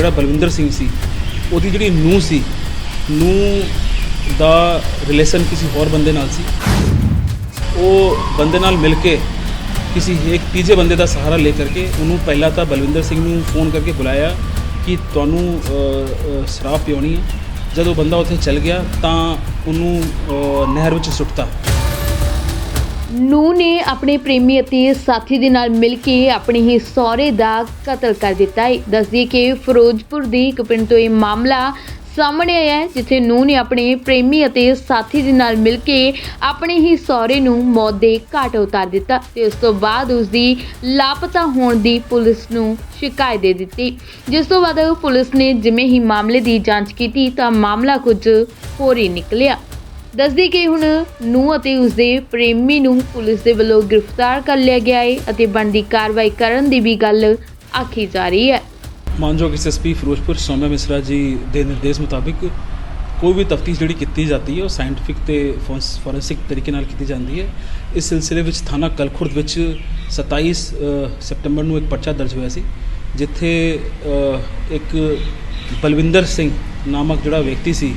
ਜਿਹੜਾ ਬਲਵਿੰਦਰ ਸਿੰਘ ਸੀ, ਉਹਦੀ ਜਿਹੜੀ ਨੂੰਹ ਸੀ ਨੂੰ ਦਾ ਰਿਲੇਸ਼ਨ ਕਿਸੇ ਹੋਰ ਬੰਦੇ ਨਾਲ ਸੀ। ਉਹ ਬੰਦੇ ਨਾਲ ਮਿਲ ਕੇ ਕਿਸੇ ਇੱਕ ਤੀਜੇ ਬੰਦੇ ਦਾ ਸਹਾਰਾ ਲੈ ਕਰਕੇ ਉਹਨੂੰ ਪਹਿਲਾਂ ਤਾਂ ਬਲਵਿੰਦਰ ਸਿੰਘ ਨੂੰ ਫੋਨ ਕਰਕੇ ਬੁਲਾਇਆ ਕਿ ਤੁਹਾਨੂੰ ਸ਼ਰਾਬ ਪਿਉਣੀ ਹੈ। ਜਦੋਂ ਬੰਦਾ ਉੱਥੇ ਚਲ ਗਿਆ ਤਾਂ ਉਹਨੂੰ ਨਹਿਰ ਵਿੱਚ ਸੁੱਟਤਾ। ਨੂੰ ਨੇ ਆਪਣੇ ਪ੍ਰੇਮੀ ਅਤੇ ਸਾਥੀ ਦੇ ਨਾਲ ਮਿਲ ਕੇ ਆਪਣੇ ਹੀ ਸਹੁਰੇ ਦਾ ਕਤਲ ਕਰ ਦਿੱਤਾ ਹੈ। ਦੱਸਦੀ ਕਿ ਫਿਰੋਜ਼ਪੁਰ ਦੀ ਇੱਕ ਪਿੰਡ ਤੋਂ ਇਹ ਮਾਮਲਾ ਸਾਹਮਣੇ ਆਇਆ ਹੈ, ਜਿੱਥੇ ਨੂੰ ਨੇ ਆਪਣੇ ਪ੍ਰੇਮੀ ਅਤੇ ਸਾਥੀ ਦੇ ਨਾਲ ਮਿਲ ਕੇ ਆਪਣੇ ਹੀ ਸਹੁਰੇ ਨੂੰ ਮੌਤ ਦੇ ਘਾਟ ਉਤਾਰ ਦਿੱਤਾ ਤੇ ਉਸ ਤੋਂ ਬਾਅਦ ਉਸ ਦੀ ਲਾਪਤਾ ਹੋਣ ਦੀ ਪੁਲਿਸ ਨੂੰ ਸ਼ਿਕਾਇਤ ਦੇ ਦਿੱਤੀ। ਜਿਸ ਤੋਂ ਬਾਅਦ ਪੁਲਿਸ ਨੇ ਜਿਵੇਂ ਹੀ ਮਾਮਲੇ ਦੀ ਜਾਂਚ ਕੀਤੀ ਤਾਂ ਮਾਮਲਾ ਕੁਝ ਹੋਰ ਹੀ ਨਿਕਲਿਆ। ਦੱਸਦੀ ਕਿ ਹੁਣ ਨੂੰ ਅਤੇ ਉਸਦੇ ਪ੍ਰੇਮੀ ਨੂੰ ਪੁਲਿਸ ਦੇ ਵੱਲੋਂ ਗ੍ਰਿਫਤਾਰ ਕਰ ਲਿਆ ਗਿਆ ਹੈ ਅਤੇ ਬਣਦੀ ਕਾਰਵਾਈ ਕਰਨ ਦੀ ਵੀ ਗੱਲ ਆਖੀ ਜਾ ਰਹੀ ਹੈ। ਮਾਨਯੋਗ ਐਸਐਸਪੀ ਫਿਰੋਜ਼ਪੁਰ ਸੌਮਿਆ ਮਿਸਰਾ ਜੀ ਦੇ ਨਿਰਦੇਸ਼ ਮੁਤਾਬਿਕ ਕੋਈ ਵੀ ਤਫਤੀਸ਼ ਜਿਹੜੀ ਕੀਤੀ ਜਾਂਦੀ ਹੈ ਉਹ ਸਾਇੰਟੀਫਿਕ ਤੇ ਫੋਰੈਂਸਿਕ ਤਰੀਕੇ ਨਾਲ ਕੀਤੀ ਜਾਂਦੀ ਹੈ। ਇਸ ਸਿਲਸਿਲੇ ਵਿੱਚ ਥਾਣਾ ਕਲਖੁਰਦ ਵਿੱਚ 27 ਅ, ਸਤੰਬਰ ਨੂੰ ਇੱਕ ਪਰਚਾ ਦਰਜ ਹੋਇਆ ਸੀ ਜਿੱਥੇ ਇੱਕ ਬਲਵਿੰਦਰ ਸਿੰਘ ਨਾਮਕ ਜਿਹੜਾ ਵਿਅਕਤੀ ਸੀ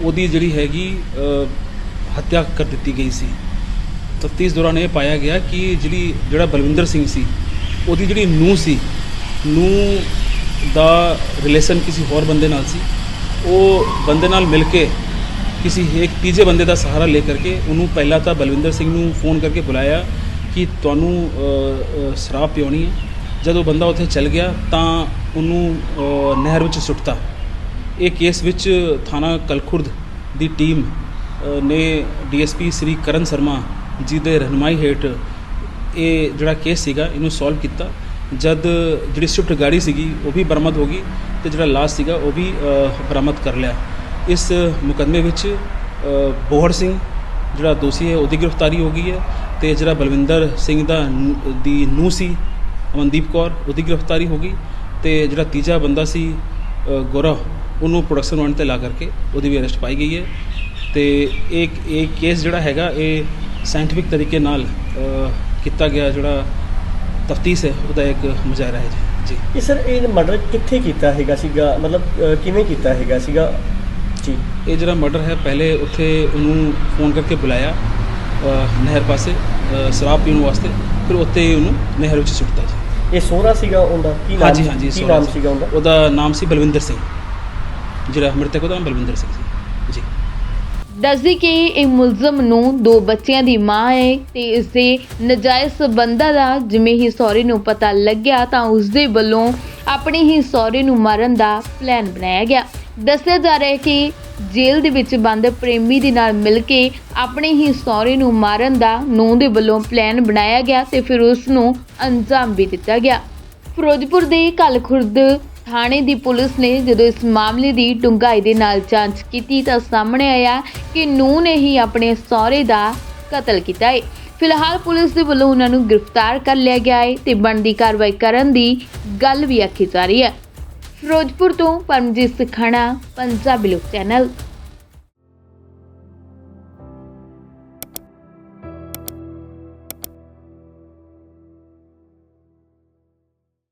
ਉਹਦੀ ਜਿਹੜੀ ਹੈਗੀ ਹੱਤਿਆ ਕਰ ਦਿੱਤੀ ਗਈ ਸੀ। ਤਫਤੀਸ਼ ਦੌਰਾਨ ਇਹ ਪਾਇਆ ਗਿਆ ਕਿ ਜਿਹੜੀ, ਜਿਹੜਾ ਬਲਵਿੰਦਰ ਸਿੰਘ ਸੀ, ਉਹਦੀ ਜਿਹੜੀ ਨੂੰਹ ਸੀ ਨੂੰ ਦਾ ਰਿਲੇਸ਼ਨ ਕਿਸੇ ਹੋਰ ਬੰਦੇ ਨਾਲ ਸੀ। ਉਹ ਬੰਦੇ ਨਾਲ ਮਿਲ ਕੇ ਕਿਸੇ ਇੱਕ ਤੀਜੇ ਬੰਦੇ ਦਾ ਸਹਾਰਾ ਲੈ ਕਰਕੇ ਉਹਨੂੰ ਪਹਿਲਾਂ ਤਾਂ ਬਲਵਿੰਦਰ ਸਿੰਘ ਨੂੰ ਫੋਨ ਕਰਕੇ ਬੁਲਾਇਆ ਕਿ ਤੁਹਾਨੂੰ ਸ਼ਰਾਬ ਪਿਉਣੀ ਹੈ। ਜਦੋਂ ਬੰਦਾ ਉੱਥੇ ਚੱਲ ਗਿਆ ਤਾਂ ਉਹਨੂੰ ਨਹਿਰ ਵਿੱਚ ਸੁੱਟਤਾ। ਇਹ ਕੇਸ ਵਿੱਚ ਥਾਣਾ ਕਲਖੁਰਦ ਦੀ ਟੀਮ ਅ, ਨੇ ਡੀਐਸਪੀ ਸ੍ਰੀ ਕਰਨ ਸ਼ਰਮਾ ਜੀ ਦੇ ਰਹਿਨਮਾਈ ਹੇਠ ਇਹ ਜਿਹੜਾ ਕੇਸ ਸੀਗਾ ਇਹਨੂੰ ਸੋਲਵ ਕੀਤਾ। ਜਦ ਜਿਹੜੀ ਸਵਿਫਟ ਗਾੜੀ ਸੀਗੀ ਉਹ ਵੀ ਬਰਾਮਦ ਹੋ ਗਈ ਤੇ ਜਿਹੜਾ ਲਾਸ਼ ਸੀਗਾ ਉਹ ਵੀ ਬਰਾਮਦ ਕਰ ਲਿਆ। ਇਸ ਮੁਕੱਦਮੇ ਵਿੱਚ ਅ, ਬੋਹੜ ਸਿੰਘ ਜਿਹੜਾ ਦੋਸ਼ੀ ਹੈ ਉਹਦੀ ਗ੍ਰਿਫਤਾਰੀ ਹੋ ਗਈ ਹੈ ਤੇ ਜਿਹੜਾ ਬਲਵਿੰਦਰ ਸਿੰਘ ਦਾ ਦੀ ਨੂੰਹ ਸੀ ਅਮਨਦੀਪ ਕੌਰ ਉਹਦੀ ਗ੍ਰਿਫਤਾਰੀ ਹੋ ਗਈ ਤੇ ਜਿਹੜਾ ਤੀਜਾ ਬੰਦਾ ਸੀ ਅ, ਗੌਰਵ ਉਹਨੂੰ ਪ੍ਰੋਡਕਸ਼ਨ ਵਾਰੰਟ ਤੇ ਲਾ ਕਰਕੇ ਉਹਦੀ ਵੀ ਅਰੈਸਟ ਪਾਈ ਗਈ ਹੈ। ਤੇ ਇੱਕ ਇਹ ਕੇਸ ਜਿਹੜਾ ਹੈਗਾ ਇਹ ਸਾਇੰਟੀਫਿਕ ਤਰੀਕੇ ਨਾਲ ਕੀਤਾ ਗਿਆ ਜਿਹੜਾ ਤਫਤੀਸ਼ ਹੈ ਉਹਦਾ ਇੱਕ ਮੁਜ਼ਾਹਰਾ ਹੈ ਜੀ। ਇਹ ਸਰ ਇਹ ਮਰਡਰ ਕਿੱਥੇ ਕੀਤਾ ਹੈਗਾ ਸੀਗਾ? ਮਤਲਬ ਕਿਵੇਂ ਕੀਤਾ ਹੈਗਾ ਸੀਗਾ? ਜੀ। ਇਹ ਜਿਹੜਾ ਮਰਡਰ ਹੈ ਪਹਿਲੇ ਉੱਥੇ ਉਹਨੂੰ ਫੋਨ ਕਰਕੇ ਬੁਲਾਇਆ ਨਹਿਰ ਪਾਸੇ ਸ਼ਰਾਬ ਪੀਣ ਵਾਸਤੇ। ਫਿਰ ਉੱਥੇ ਹੀ ਉਹਨੂੰ ਨਹਿਰ ਵਿੱਚ ਸੁੱਟਤਾ ਜੀ। ਇਹ ਸੋਹਰਾ ਸੀਗਾ ਉਹਦਾ ਕੀ ਨਾਮ ਹਾਂਜੀ ਹਾਂਜੀ ਕੀ ਨਾਮ। ਸੀਗਾ ਉਹਦਾ? ਉਹਦਾ ਨਾਮ ਸੀ ਬਲਵਿੰਦਰ ਸਿੰਘ। ਜਿਹੜਾ ਮ੍ਰਿਤਕ ਉਹਦਾ ਨਾਮ ਬਲਵਿੰਦਰ ਸਿੰਘ ਸੀ। ਜੀ। ਦੱਸਦੀ ਕਿ ਇਹ ਮੁਲਜ਼ਮ ਨੂੰ ਦੋ ਬੱਚਿਆਂ ਦੀ ਮਾਂ ਹੈ ਤੇ ਇਸ ਦੇ ਨਜਾਇਜ਼ ਸਬੰਧਾਂ ਦਾ ਜਿਵੇਂ ਹੀ ਸਹੁਰੇ ਨੂੰ ਪਤਾ ਲੱਗਿਆ ਤਾਂ ਉਸ ਦੇ ਵੱਲੋਂ ਆਪਣੇ ਹੀ ਸਹੁਰੇ ਨੂੰ ਮਾਰਨ ਦਾ ਪਲਾਨ ਬਣਾਇਆ ਗਿਆ। ਦੱਸਿਆ ਜਾ ਰਿਹਾ ਹੈ ਕਿ ਜੇਲ੍ਹ ਦੇ ਵਿੱਚ ਬੰਦ ਪ੍ਰੇਮੀ ਦੇ ਨਾਲ ਮਿਲ ਕੇ ਆਪਣੇ ਹੀ ਸਹੁਰੇ ਨੂੰ ਮਾਰਨ ਦਾ ਨੂੰਹ ਦੇ ਵੱਲੋਂ ਪਲਾਨ ਬਣਾਇਆ ਗਿਆ ਤੇ ਫਿਰ ਉਸ ਨੂੰ ਅੰਜਾਮ ਵੀ ਦਿੱਤਾ ਗਿਆ। ਫਿਰੋਜ਼ਪੁਰ ਦੇ ਕਲਖੁਰਦ ਥਾਣੇ ਦੀ ਪੁਲਿਸ ਨੇ ਜਦੋਂ ਇਸ ਮਾਮਲੇ ਦੀ ਡੂੰਘਾਈ ਦੇ ਨਾਲ ਜਾਂਚ ਕੀਤੀ ਤਾਂ ਸਾਹਮਣੇ ਆਇਆ ਕਿ ਨੂੰਹ ਨੇ ਹੀ ਆਪਣੇ ਸਹੁਰੇ ਦਾ ਕਤਲ ਕੀਤਾ ਹੈ। ਫਿਲਹਾਲ ਪੁਲਿਸ ਦੇ ਵੱਲੋਂ ਉਹਨਾਂ ਨੂੰ ਗ੍ਰਿਫਤਾਰ ਕਰ ਲਿਆ ਗਿਆ ਹੈ ਤੇ ਬਣਦੀ ਕਾਰਵਾਈ ਕਰਨ ਦੀ ਗੱਲ ਵੀ ਆਖੀ ਜਾ ਰਹੀ ਹੈ। ਫਿਰੋਜ਼ਪੁਰ ਤੋਂ ਪਰਮਜੀਤ ਸਖਾਣਾ ਪੰਜਾਬੀ ਲੋਕ ਚੈਨਲ।